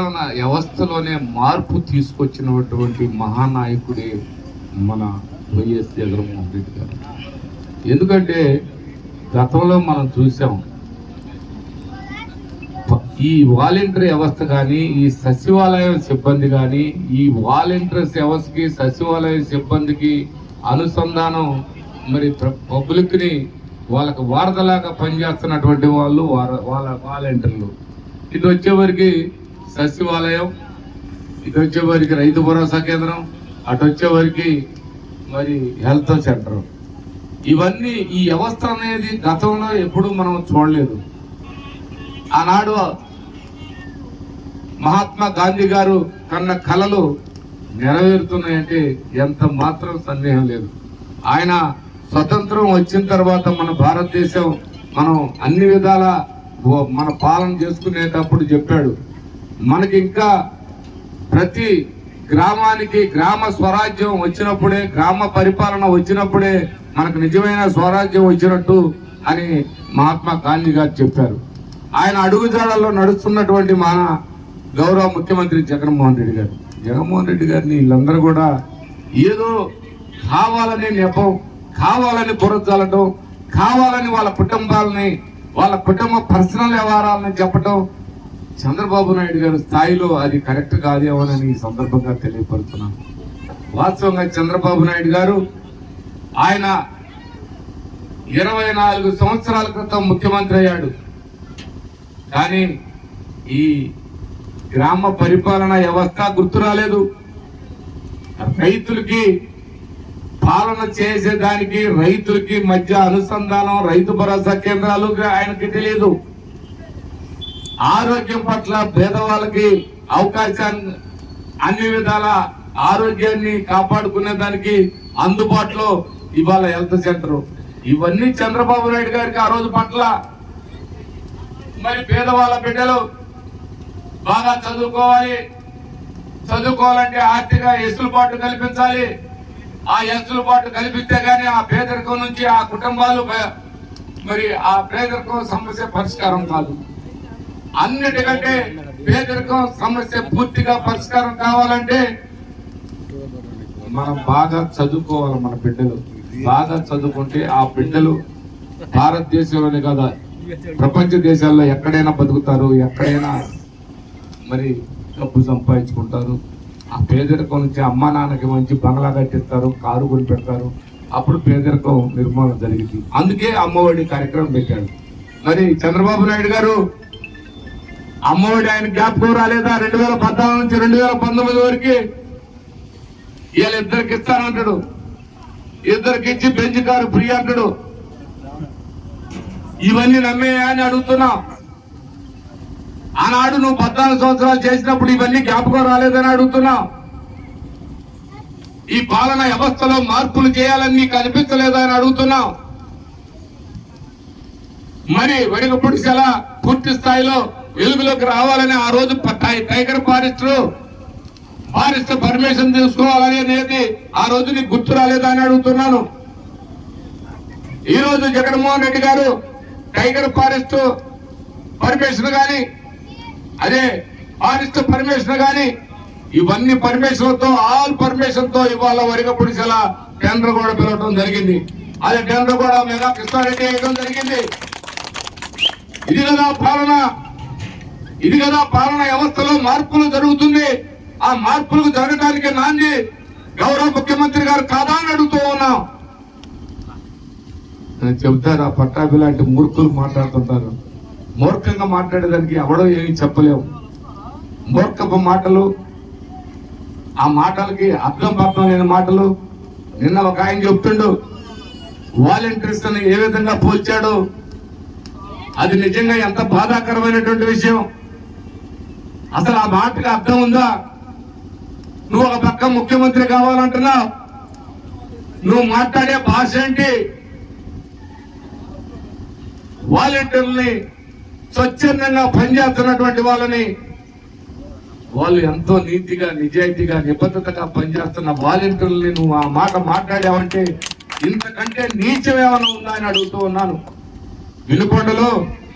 పరిపాలన వ్యవస్థలోనే మార్పు తీసుకొచ్చినటువంటి మహానాయకుడే మన వైఎస్ జగన్మోహన్ రెడ్డి గారు. ఎందుకంటే గతంలో మనం చూసాం ఈ వాలంటీర్ వ్యవస్థ కానీ ఈ సచివాలయం సిబ్బంది కానీ ఈ వాలంటీర్ వ్యవస్థకి సచివాలయ సిబ్బందికి అనుసంధానం మరి పబ్లిక్ని వాళ్ళకి వారధలాగా పనిచేస్తున్నటువంటి వాళ్ళు వాళ్ళ వాలంటీర్లు. ఇది వచ్చేవరకు సచివాలయం ఇటు వచ్చేవారికి రైతు భరోసా కేంద్రం అటు వచ్చేవారికి మరి హెల్త్ సెంటర్. ఇవన్నీ ఈ వ్యవస్థ అనేది గతంలో ఎప్పుడు మనం చూడలేదు. ఆనాడు మహాత్మా గాంధీ గారు కన్న కలలు నెరవేరుతున్నాయంటే ఎంత మాత్రం సందేహం లేదు. ఆయన స్వతంత్రం వచ్చిన తర్వాత మన భారతదేశం మనం అన్ని విధాల మన పాలన చేసుకునేటప్పుడు చెప్పాడు. మనకి ఇంకా ప్రతి గ్రామానికి గ్రామ స్వరాజ్యం వచ్చినప్పుడే గ్రామ పరిపాలన వచ్చినప్పుడే మనకు నిజమైన స్వరాజ్యం వచ్చినట్టు అని మహాత్మా గాంధీ గారు చెప్పారు. ఆయన అడుగుజాడల్లో నడుస్తున్నటువంటి మన గౌరవ ముఖ్యమంత్రి జగన్మోహన్ రెడ్డి గారు. జగన్మోహన్ రెడ్డి గారిని వీళ్ళందరూ కూడా ఏదో కావాలని నెపం కావాలని బురజాలటం కావాలని వాళ్ళ కుటుంబాలని వాళ్ళ కుటుంబ పర్సనల్ వ్యవహారాలని చెప్పటం చంద్రబాబు నాయుడు గారి స్థాయిలో అది కరెక్ట్ కాదేమోనని ఈ సందర్భంగా తెలియపరుస్తున్నాను వాస్తవంగా చంద్రబాబు నాయుడు గారు ఆయన ఇరవై నాలుగు సంవత్సరాల క్రితం ముఖ్యమంత్రి అయ్యాడు. కానీ ఈ గ్రామ పరిపాలన వ్యవస్థ గుర్తు రాలేదు. రైతులకి పాలన చేసేదానికి రైతులకి మధ్య అనుసంధానం రైతు భరోసా కేంద్రాలు ఆయనకి తెలియదు. ఆరోగ్యం పట్ల పేదవాళ్ళకి అవకాశాన్ని అన్ని విధాల ఆరోగ్యాన్ని కాపాడుకునే దానికి అందుబాటులో ఇవాళ హెల్త్ సెంటర్. ఇవన్నీ చంద్రబాబు నాయుడు గారికి ఆ రోజు పట్ల మరి పేదవాళ్ళ బిడ్డలు బాగా చదువుకోవాలి. చదువుకోవాలంటే ఆర్థిక ఎసులుబాటు కల్పించాలి. ఆ ఎసులుబాటు కల్పిస్తే గానీ ఆ పేదరికం నుంచి ఆ కుటుంబాలు మరి ఆ పేదరికం సమస్య పరిష్కారం కాదు. అన్నిటికంటే పేదరికం సమస్య పూర్తిగా పరిష్కారం కావాలంటే మనం బాగా చదువుకోవాలి మన బిడ్డలు. బాగా చదువుకుంటే ఆ బిడ్డలు భారతదేశంలోనే కదా? ప్రపంచ దేశాల్లో ఎక్కడైనా బతుకుతారు ఎక్కడైనా మరి డబ్బు సంపాదించుకుంటారు. ఆ పేదరికం నుంచి అమ్మ నాన్నకి మంచి బంగ్లా కట్టిస్తారు కారు కొని పెడతారు అప్పుడు పేదరికం నిర్మాణం జరిగింది. అందుకే అమ్మఒడి కార్యక్రమం పెట్టాడు మరి చంద్రబాబు నాయుడు గారు అమ్మఒడి ఆయన జ్ఞాపకం రాలేదా? రెండు వేల పద్నాలుగు నుంచి రెండు వేల పంతొమ్మిది వరకు వీళ్ళ ఇద్దరికి ఇస్తానంటాడు. ఇద్దరికి ఇచ్చి బెంచ్ కారు ఫ్రీ అంటాడు. ఇవన్నీ నమ్మేయా అని అడుగుతున్నా. ఆనాడు నువ్వు పద్నాలుగు సంవత్సరాలు చేసినప్పుడు ఇవన్నీ జ్ఞాపకం రాలేదని అడుగుతున్నా. ఈ పాలన వ్యవస్థలో మార్పులు చేయాలని నీకు అనిపించలేదా అని అడుగుతున్నా. మరి వెనుకపుడిసెల పూర్తి స్థాయిలో వెలుగులోకి రావాలని ఆ రోజు టైగర్ ఫారెస్ట్ ఫారెస్ట్ పర్మిషన్ తీసుకోవాలని అనేది ఆ రోజు నీకు గుర్తు రాలేదా అని అడుగుతున్నాను. ఈ రోజు జగన్మోహన్ రెడ్డి గారు టైగర్ ఫారెస్ట్ పర్మిషన్ గాని అదే ఫారెస్ట్ పర్మిషన్ గాని ఇవన్నీ పర్మిషన్తో ఆల్ పర్మిషన్తో ఇవాళ వరిగ పుడిసెల టెండర్ కూడా పిలవడం జరిగింది. అదే టెండర్ కూడా మెగా కృష్ణారెడ్డి వేయడం జరిగింది. ఇది కదా పాలన. ఇది కదా పాలన వ్యవస్థలో మార్పులు జరుగుతుంది. ఆ మార్పులకు జరగడానికి నాంది గౌరవ ముఖ్యమంత్రి గారు కాదా అని అడుగుతూ ఉన్నాం. చెబుతారు ఆ పట్టాభి లాంటి మూర్ఖులు మాట్లాడుతుంటారు. మూర్ఖంగా మాట్లాడేదానికి ఎవడో ఏమి చెప్పలేము మూర్ఖపు మాటలు ఆ మాటలకి అర్థం పర్థం లేని మాటలు నిన్న ఒక ఆయన చెప్తుండు. వాలంటీర్స్ ఏ విధంగా పోల్చాడు? అది నిజంగా ఎంత బాధాకరమైనటువంటి విషయం? అసలు ఆ మాటకి అర్థం ఉందా? నువ్వు ఒక పక్క ముఖ్యమంత్రి కావాలంటున్నావు నువ్వు మాట్లాడే భాష ఏంటి? వాలంటీర్లని స్వచ్ఛందంగా పనిచేస్తున్నటువంటి వాళ్ళని వాళ్ళు ఎంతో నీతిగా నిజాయితీగా నిబద్ధతగా పనిచేస్తున్న వాలంటీర్లని నువ్వు ఆ మాట మాట్లాడావంటే ఇంతకంటే నీచం ఏమైనా ఉందా అని అడుగుతూ ఉన్నాను. వినుకొండలో